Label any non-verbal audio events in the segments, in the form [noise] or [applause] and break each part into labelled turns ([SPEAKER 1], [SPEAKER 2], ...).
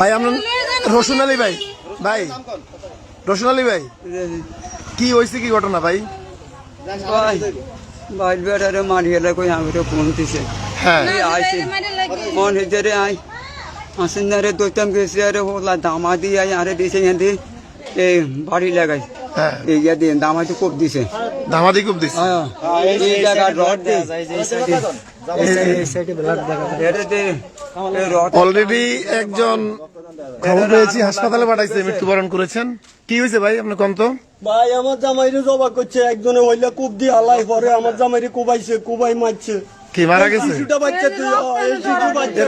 [SPEAKER 1] ভাই আপনার রসুন আলী ভাই ভাই রসুন আলী ভাই কি হয়েছে কি ঘটনা ভাই?
[SPEAKER 2] ভাই ভাই বেটারে মারিয়ে কই আমি তো ফোন দিছে।
[SPEAKER 1] হ্যাঁ।
[SPEAKER 2] আইছে। হেজারে আই। আসিনারে দইতাম গেছে আরে ওলা দামা দিয়ে আই আরে দিছে এই বাড়ি লাগাই।
[SPEAKER 1] হ্যাঁ।
[SPEAKER 2] এই ইয়া দিয়ে দামাটি কোপ দিছে।
[SPEAKER 1] দামাদি খুব দিচ্ছে
[SPEAKER 2] হ্যাঁ। এই জায়গা রড দিয়ে দে। এই রড
[SPEAKER 1] অলরেডি একজন খবর পেয়েছি হাসপাতালে পাঠাইছে মৃত্যুবরণ করেছেন। কি হয়েছে ভাই? আপনার কন্ত
[SPEAKER 3] ভাই আমার জামাইরে জবা করছে একজনে হইলে কুব দিয়ে হালাই পরে আমার জামাইরে কুবাইছে কুবাই মারছে।
[SPEAKER 1] কি মারা গেছে?
[SPEAKER 3] বাচ্চা বাচ্চা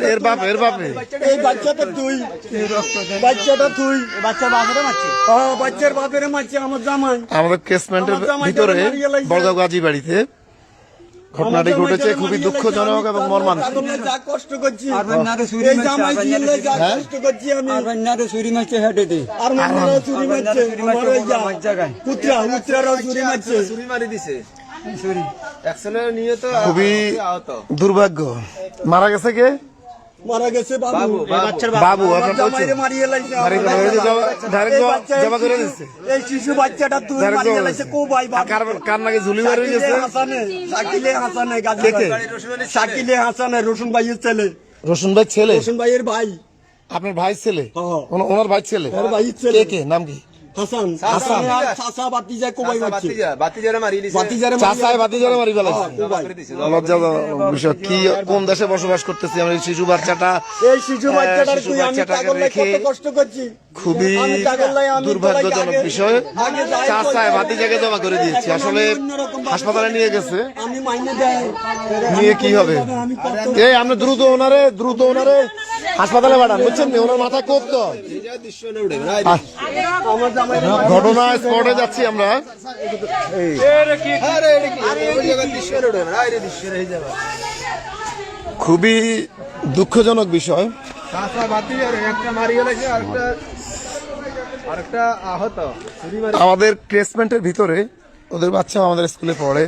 [SPEAKER 1] এর- বাপ এর বাপে
[SPEAKER 3] এই বাচ্চাটা তুই। বাচ্চাটা তুই। বাচ্চার বাপেরে মারছে? হ্যাঁ বাচ্চার বাপেরে মারছে আমার জামাই।
[SPEAKER 1] আমাদের কেসমেন্টের ভিতরে বড়গাঁও গাজী বাড়িতে ঘটনাটি ঘটেছে খুবই দুঃখজনক এবং মর্মান্তিক।
[SPEAKER 3] যা কষ্ট করছি
[SPEAKER 2] আর বন্যারে চুরি
[SPEAKER 3] এই জামাই জিলে যা? কষ্ট করছি আমি।
[SPEAKER 2] আর চুরি মারছে হেঁটে দে
[SPEAKER 3] আর মান্নারা চুরি মারছে আমার ওই
[SPEAKER 2] জায়গায়।
[SPEAKER 3] পুত্রা পুত্রারাও চুরি মারছে।
[SPEAKER 2] চুরি
[SPEAKER 1] খুবই দুর্ভাগ্য। মারা গেছে কে?
[SPEAKER 3] মারা গেছে বাবু।
[SPEAKER 1] বাবু
[SPEAKER 3] মারিয়ে লাইছে
[SPEAKER 1] জবা করে দিচ্ছে।
[SPEAKER 3] এই শিশু বাচ্চাটা তুই মারিয়ে লাইছে কো ভাই
[SPEAKER 1] কার- কার নাকি ঝুলি হয়ে গেছে?
[SPEAKER 3] শাকিলে হাসানে শাকিলে হাসানে গাজী? শাকিলে হাসানে রসুন ভাইয়ের ছেলে।
[SPEAKER 1] রসুন ভাই ছেলে?
[SPEAKER 3] রসুন ভাইয়ের ভাই।
[SPEAKER 1] আপনার ভাই ছেলে?
[SPEAKER 3] হ্যাঁ।
[SPEAKER 1] ওনার ভাই ছেলে?
[SPEAKER 3] ওর ভাইয়ের ছেলে।
[SPEAKER 1] কে কে? নাম কি?
[SPEAKER 3] হাসান হাসান। চাচা বাতি কোবাই মারছে। বাতিজারে
[SPEAKER 1] চাচায় বাতি জলে মারি ফেলাইছে
[SPEAKER 3] কোবাই।
[SPEAKER 1] বিষয়। কি কোন দেশে বসবাস করতেছি আমরা? এই শিশু বাচ্চাটা
[SPEAKER 3] এই শিশু বাচ্চাটার তুই আমি পাগল কত কষ্ট করছি।
[SPEAKER 1] খুবই দুর্ভাগ্যজনক বিষয়। চাচায়
[SPEAKER 3] কই-
[SPEAKER 1] বাতি জায়গায় জমা করে দিয়েছি। আসলে হাসপাতালে নিয়ে গেছে।
[SPEAKER 3] আমি মাইনে দেয়।
[SPEAKER 1] নিয়ে কি হবে? এই আপনি দ্রুত ওনারে দ্রুত ওনারে হাসপাতালে পাঠান। বুঝছেন ওনার মাথা কোপ তো।
[SPEAKER 3] আমার জামাই
[SPEAKER 1] ঘটনা স্পটে যাচ্ছি আমরা। খুবই দুঃখজনক বিষয়। আমাদের ক্রেসমেন্টের ভিতরে ওদের বাচ্চা আমাদের স্কুলে পড়ে।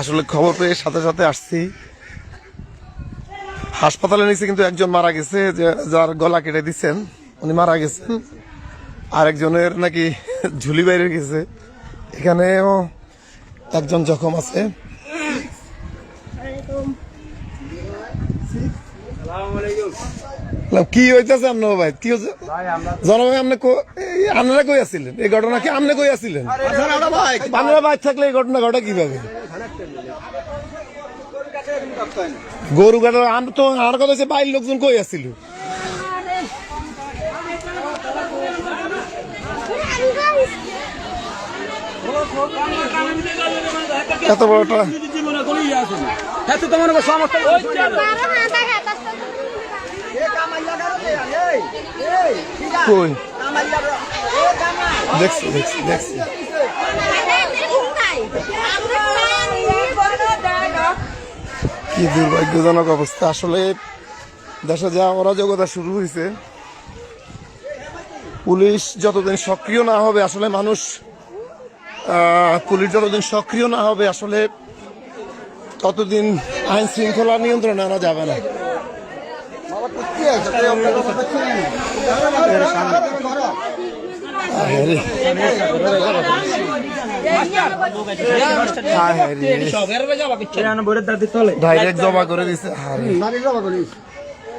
[SPEAKER 1] আসলে খবর পেয়ে সাথে সাথে আসছি। হাসপাতালে নিচে কিন্তু একজন মারা গেছে যার গলা কেটে দিচ্ছেন, উনি মারা গেছেন। আরেকজনের নাকি ঝুলি বাইরে গেছে। এখানেও একজন জখম আছে। কি হইতেছে আপনার ভাই? কি হচ্ছে জনভাই আপনি আপনারা কই আছিলেন? এই ঘটনা কি আপনি কই আছিলেন? আপনারা বাইর থাকলে এই ঘটনা ঘটে কীভাবে? গরু কাটার আমি তো আর কথা হচ্ছে বাইরের লোকজন কই আসছিল এত বড়টা দেখছি দেখছি। কি দুর্ভাগ্যজনক অবস্থা। আসলে দেশে যা অরাজকতা শুরু হয়েছে, পুলিশ যতদিন সক্রিয় না হবে, আসলে মানুষ পুলিশ যতদিন সক্রিয় না হবে, আসলে ততদিন আইন শৃঙ্খলা নিয়ন্ত্রণে আনা যাবে না।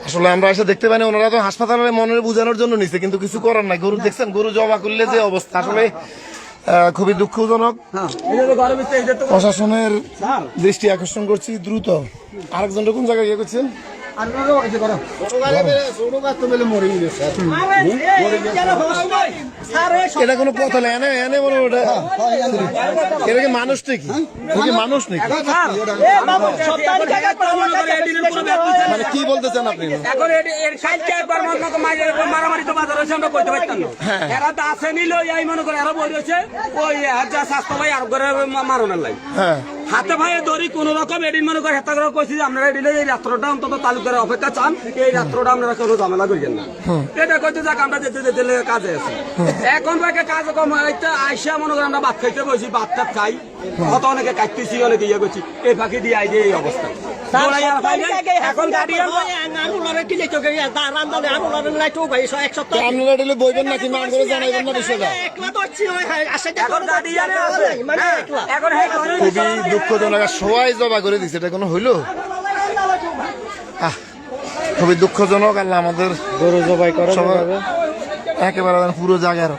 [SPEAKER 1] আসলে আমরা এসে দেখতে পাই ওনারা তো হাসপাতালে মনের বোঝানোর জন্য নিছে, কিন্তু কিছু করার নাই। গরু দেখছেন, গরু জবা করলে যে অবস্থা। আসলে খুবই দুঃখজনক। প্রশাসনের দৃষ্টি আকর্ষণ করছি দ্রুত। আরেকজন কোন জায়গায় ইয়ে করছেন? এটা কোনো পথ হলে এনে এনে বলো ওটা। এটা কি মানুষ নাকি? মানুষ। নাকি? মানে কি বলতেছেন আপনি।
[SPEAKER 4] এখন এর- এর কালকে একবার মারামারি তো বাজার হয়েছে আমরা কইতে পারতাম না। এরা তো আসে নিল এই মনে করে আরও বই রয়েছে ওই হাজার স্বাস্থ্য ভাই আর মারণের লাই।
[SPEAKER 1] হ্যাঁ।
[SPEAKER 4] হাতে ভাইয়ে ধরি কোন রকম এদিন মনে করে হেতা করে কইছি যে আপনারা দিলে এই রাত্রটা অন্তত তালুকের অপেক্ষা চান এই রাত্রটা আপনারা কোনো ঝামেলা করিয়েন না। এটা কইতে যাক আমরা যেতে যেতে কাজে আছি। এখন ভাইকে কাজ কম হইতে আইসা মনে করে আমরা ভাত খাইতে বসি ভাত টাত খাই। কত অনেকে কাটতেছি অনেকে ইয়ে করছি। এই ফাঁকি দিয়ে আই যে এই অবস্থা।
[SPEAKER 1] বইবেন নাকি? মান করে জানাইবেন না বিষয়টা।
[SPEAKER 4] হ্যাঁ, এখন হ্যাঁ
[SPEAKER 1] খুবই দুঃখজনক আর সবাই জবা করে দিছে এটা কোনো হইল? আহ, খুবই দুঃখজনক আল্লাহ আমাদের
[SPEAKER 3] গরু জবাই করা
[SPEAKER 1] সবাই একেবারে পুরো জায়গার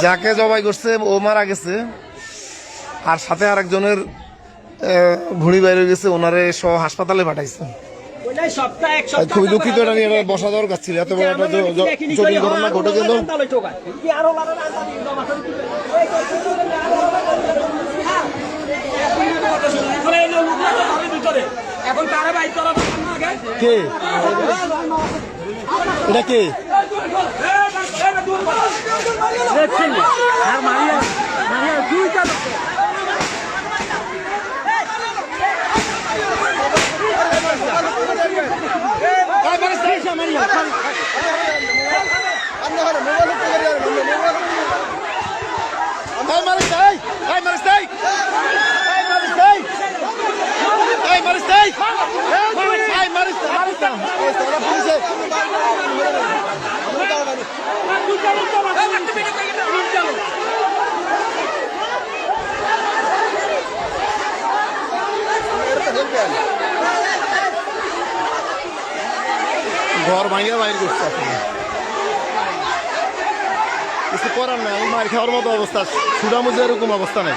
[SPEAKER 1] যাকে জবাই করছে ও মারা গেছে। আর সাথে আরেকজনের ভুঁড়ি বাইরে গেছে ওনারে সহ হাসপাতালে পাঠাইছে খুবই দুঃখিত এটা নিয়ে এটা বসা দরকার ছিল এত বড় একটা জটিল ঘটনা ঘটে গেল
[SPEAKER 4] ঘরের ভিতরে এখন
[SPEAKER 1] ঘর ভাঙিয়ে বাইর করছে। কিছু করার নাই আমি মার খাওয়ার মতো অবস্থা। সুডামুজে এরকম অবস্থা নেই।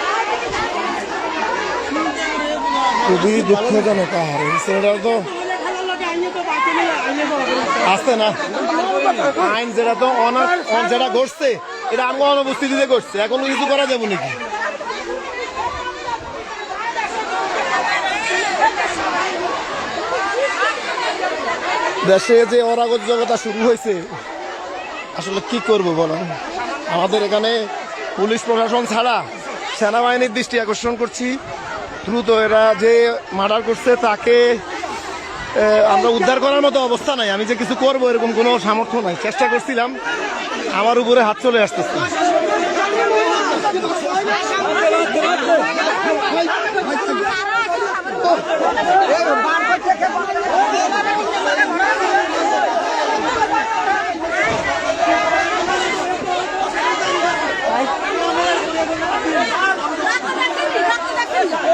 [SPEAKER 1] খুবই দুঃখজনক আহার ছেলেটা তো আসতে না। আইন যেটা তো অনার যেটা ঘটছে, এটা আমি অনুপস্থিতিতে ঘটছে, এখন কিছু করা যাবে নাকি? দেশে যে অরাগত শুরু হয়েছে, আসলে কি করব বলেন আমাদের এখানে পুলিশ প্রশাসন ছাড়া সেনাবাহিনীর দৃষ্টি আকর্ষণ করছি। দ্রুত এরা যে মার্ডার করছে তাকে আমরা উদ্ধার করার মতো অবস্থা নাই আমি যে কিছু করব এরকম কোনো সামর্থ্য নাই চেষ্টা করছিলাম আমার উপরে হাত চলে আসতেছে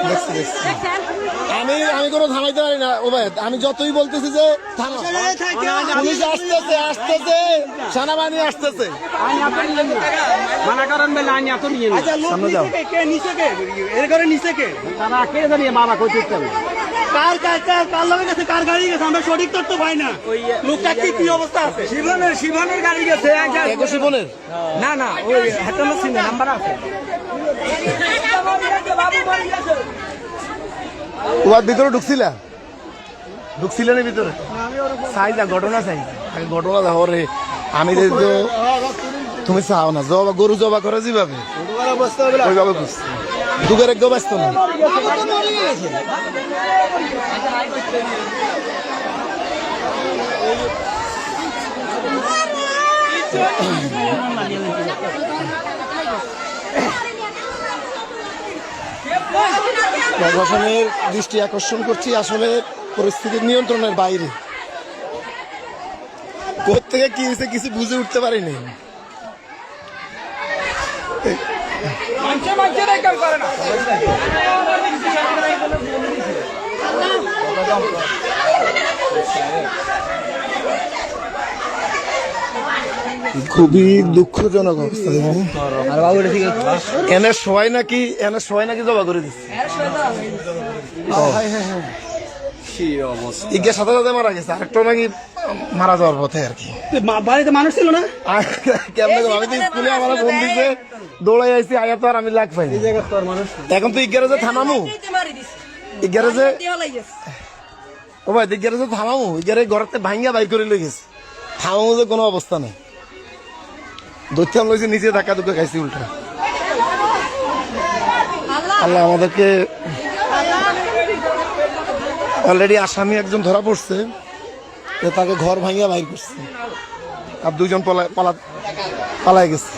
[SPEAKER 1] দেখছি দেখছি আমি আমি কোনো থামাইতে পারি না আমি যতই বলতেছি যে পুলিশ আসতেছে আসতেছে সেনাবাহিনী আসতেছে
[SPEAKER 4] মানা করেন বেলা আইনি এত নিয়ে নিন।
[SPEAKER 1] সামনে যাও
[SPEAKER 3] কে নিচে কে এর ঘরে নিচে কে
[SPEAKER 4] তারা কে জানি মানা করতে হবে
[SPEAKER 3] কার কার কার কার লগে গেছে কার গাড়ি গেছে আমরা সঠিক তথ্য পাই না লোকটা কি কি অবস্থা আছে
[SPEAKER 4] শিবনের শিবনের গাড়ি গেছে
[SPEAKER 1] একুশে
[SPEAKER 4] না না ওই হাতানো নাম্বার আছে
[SPEAKER 1] ওর ভিতরে ঢুকছিলা? ঢুকছিলেন ভিতরে? চাই যা ঘটনা চাই ঘটনা দেখো রে। আমি যে তো- তুমি চাও না জবা গরু জবা করে যেভাবে। ওইভাবে বুঝছি দুগের একদম ব্যস্ত না। [laughs] প্রশাসনের দৃষ্টি আকর্ষণ করছি আসলে পরিস্থিতির নিয়ন্ত্রণের বাইরে। কোথেকে কি হয়েছে কিছু বুঝে উঠতে পারিনি। খুবই দুঃখজনক অবস্থা এনে সবাই নাকি এনে সবাই নাকি জবা করে দিচ্ছে। সাথে সাথে মারা গেছে আরেকটা নাকি মারা যাওয়ার পথে আর কি।
[SPEAKER 3] বাড়িতে মানুষ ছিল না?
[SPEAKER 1] আর আমি তো স্কুলে আমার ফোন দিছে দৌড়াই আইছি আয়া তো আর আমি লাগ এখন তো ও ভাই থামামু। ঘরতে ভাঙ্গা বাই করে লই গেছে। থামামু যে কোনো অবস্থা নেই। দৈত্যাম লইছে নিচে ধাক্কা ধুকে খাইছি উল্টা। আল্লাহ আমাদেরকে অলরেডি আসামি একজন ধরা পড়ছে তো তাকে ঘর ভাঙিয়া বাইর করছে। আর দুজন পলা- পালা পালাই গেছে।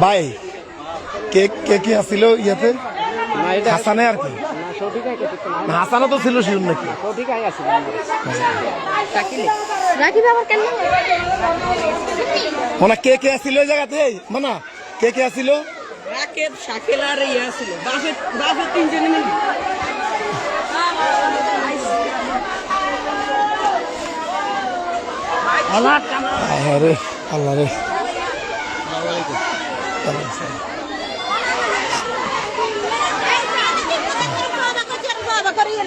[SPEAKER 1] ভাই কে কে কে আসছিল ইয়াতে? হাসানে আর কি? না, হাসানও তো ছিল শিউর নাকি?
[SPEAKER 5] রাখি ব্যবহার কেন?
[SPEAKER 1] মানে কে কে আসছিল ওই জায়গাতে? মানা কে কে আসছিল
[SPEAKER 6] রাকেব শাকিল আর ইয়া ছিল বাসে বাসে তিনজনে মিলে।
[SPEAKER 1] আরে আল্লাহ রে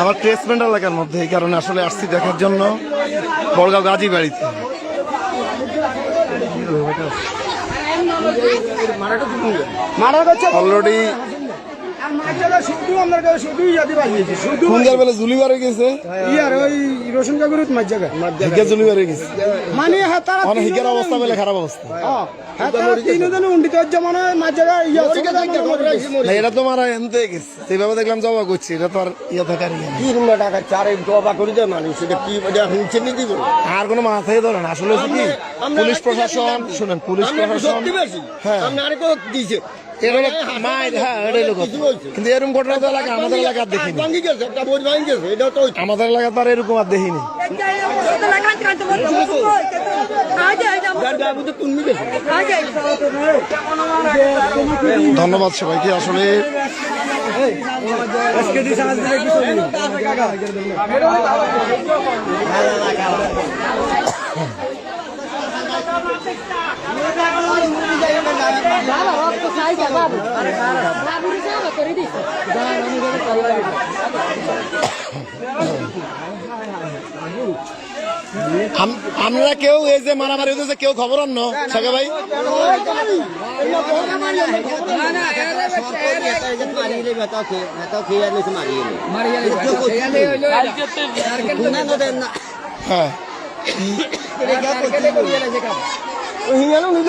[SPEAKER 1] আমার ট্রেসমেন্ট এলাকার মধ্যে এই কারণে আসলে আসছি দেখার জন্য। বড়গাঁও গাজী বাড়িতে। অলরেডি এটা তো মারা এনতে গেছে। সেইভাবে দেখলাম জবা করছি এটা তো আর ইয়ে থাকার ইয়ে নেই।
[SPEAKER 7] কি রুমে টাকা চারে দবা করে দেয় মানুষ এটা কি এটা হুঁচে দিব?
[SPEAKER 1] আর কোনো মাথায় ধরে না আসলে কি পুলিশ প্রশাসন শুনেন পুলিশ প্রশাসন হ্যাঁ।
[SPEAKER 7] দিয়েছে।
[SPEAKER 1] এটা হলো মায়ের হ্যাঁ এটাই লোক। কিন্তু এরকম ঘটনা তো এলাকা আমাদের এলাকা আর দেখিনি।
[SPEAKER 7] ভাঙ্গি একটা বই ভাঙ্গি গেছে এটা
[SPEAKER 1] আমাদের এলাকা তো আর এরকম আর দেখিনি। ধন্যবাদ সবাইকে আসলে আমরা কেউ এই যে মারামারি হতেছে কেউ খবর আন সাকা ভাই হ্যাঁ
[SPEAKER 7] হিঙ্গালো নিল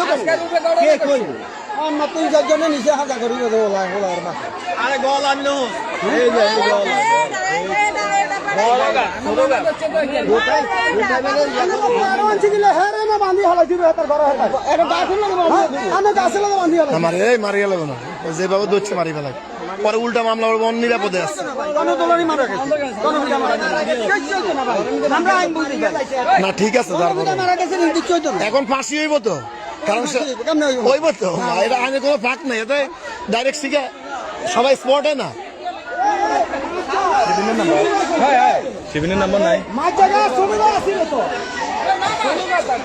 [SPEAKER 7] কে কইল আমার তুই জন্য নিচে হাজা করি দেবো ওলা ওলা আর গল আনলো এই যে এই গল
[SPEAKER 1] আমার এই মারিয়া লাগবে না ও যেভাবে দৌড়ছে মারি ফেলা পরে উল্টা মামলা করব নিরাপদে আছে। না ঠিক আছে তারপরে এখন ফাঁসি হইব তো? কারণ হইব তো? এটা আইনে কোনো ফাঁক নাই। এতে ডাইরেক্ট শিখে সবাই স্পটে না?
[SPEAKER 3] শিবিনের মাঝ জায়গা সুবিধা আছিল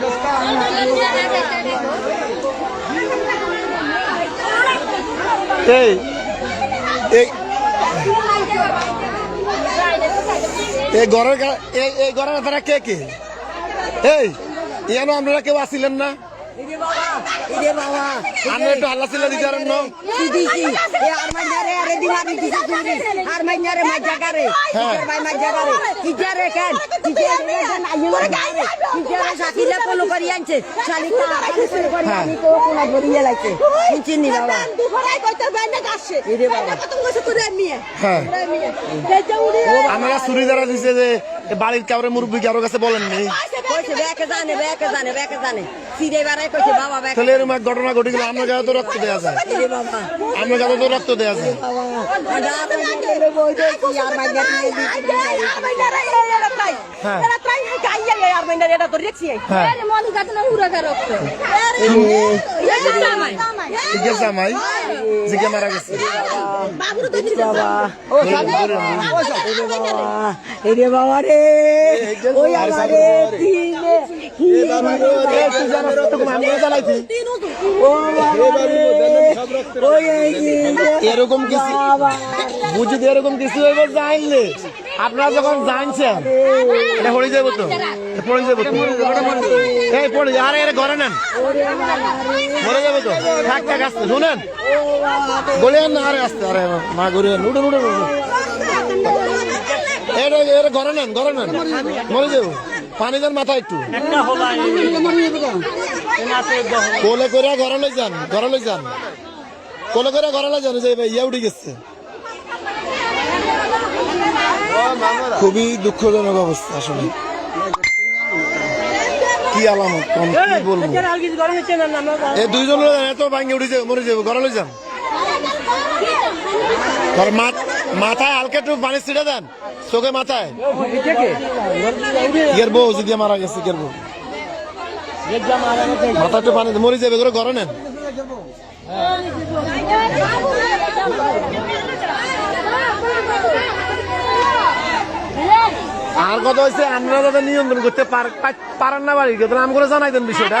[SPEAKER 3] তো
[SPEAKER 1] এই ঘরের এই ঘরের কে কে? এই, ইয়ানো, আপনারা কেউ আসিলেন না? আমরা একটু হাল্লা চিল্লা দিতে পারেন না। হ্যাঁ। আপনারা চুরি দ্বারা দিছে যে বাড়ির কাউরে মুরব্বী কারও কাছে বলেন নেই
[SPEAKER 6] কইছে ব্যাকে জানে ব্যাকে জানে ব্যাকে জানে। সিরে বাড়াই কইছে বাবা ব্যাকে
[SPEAKER 1] তাহলে এরকম ঘটনা ঘটে গেলে আপনার কাছে তো রক্ত দেওয়া যায়।
[SPEAKER 6] রে বাবা
[SPEAKER 1] তো রক্ত। দেওয়া যায় মারা গেছে।
[SPEAKER 6] বাবা রে ওই আমার ও বাবা রে। ওই
[SPEAKER 1] এরকম কিছু বুঝি এরকম কিছু হইব জানলে আপনারা যখন জানছেন এটা যাব তো? পড়ে যাব তো? এই পড়ে আরে ঘরে নেন। মরে যাব তো? থাক থাক আসতে শুনেন। গলিয়ান না আরে আসতে আরে মা গড়িয়ান উঠুন উঠুন উঠুন। এটা এটা ঘরে নেন ঘরে নেন। মরে যাব পানি দেন মাথা একটু। কোলে করে ঘরে লই যান ঘরে লই যান। কোলে করে ঘরে লই যান যে ইয়া উঠে গেছে। খুবই দুঃখজনক অবস্থা আসলে। কি আলামত কি বলব? এই দুইজন এত ভাঙ্গে উঠে যাবে মরে যাবে ঘরে লই যান মাথ- মাথায় হালকা একটু পানি ছিটে দেন, চোখে মাথায়। ইয়ের মারা গেছে, ইয়ের মাথা একটু পানি মরে যাবে করে ঘরে নেন। আর কথা হয়েছে আমরা যাতে নিয়ন্ত্রণ করতে পার- পারেন না বাড়ি নাম করে জানাই দেন বিষয়টা।